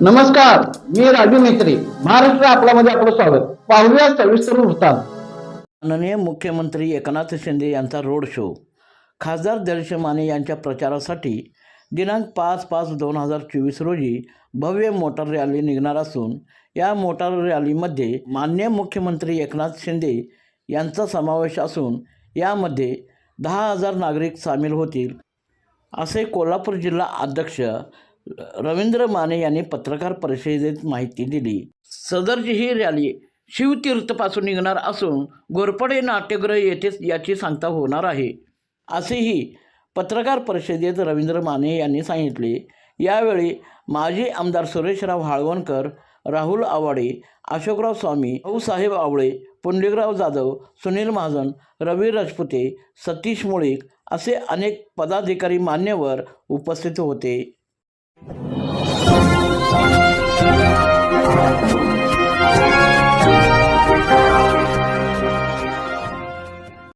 नमस्कार मी राजू मेत्री महाराष्ट्र आपल्यामध्ये आपलं स्वागत. पाहूया सविस्तर वृत्तांत. माननीय मुख्यमंत्री एकनाथ शिंदे यांचा रोड शो. खासदार दर्श माने यांच्या प्रचारासाठी दिनांक पाच पाच दोन हजार चोवीस रोजी भव्य मोटार रॅली निघणार असून या मोटार रॅलीमध्ये मान्य मुख्यमंत्री एकनाथ शिंदे यांचा समावेश असून यामध्ये दहा हजार नागरिक सामील होतील. असे कोल्हापूर जिल्हा अध्यक्ष रवींद्र माने यांनी पत्रकार परिषदेत माहिती दिली. सदरची ही रॅली शिवतीर्थपासून निघणार असून घोरपडे नाट्यगृह येथेच याची सांगता होणार आहे. असेही पत्रकार परिषदेत रवींद्र माने यांनी सांगितले. यावेळी माजी आमदार सुरेशराव हाळवणकर राहुल आवाडे अशोकराव स्वामी भाऊसाहेब आवळे पुंडलिकराव जाधव सुनील महाजन रवी राजपुते सतीश मुळीक असे अनेक पदाधिकारी मान्यवर उपस्थित होते.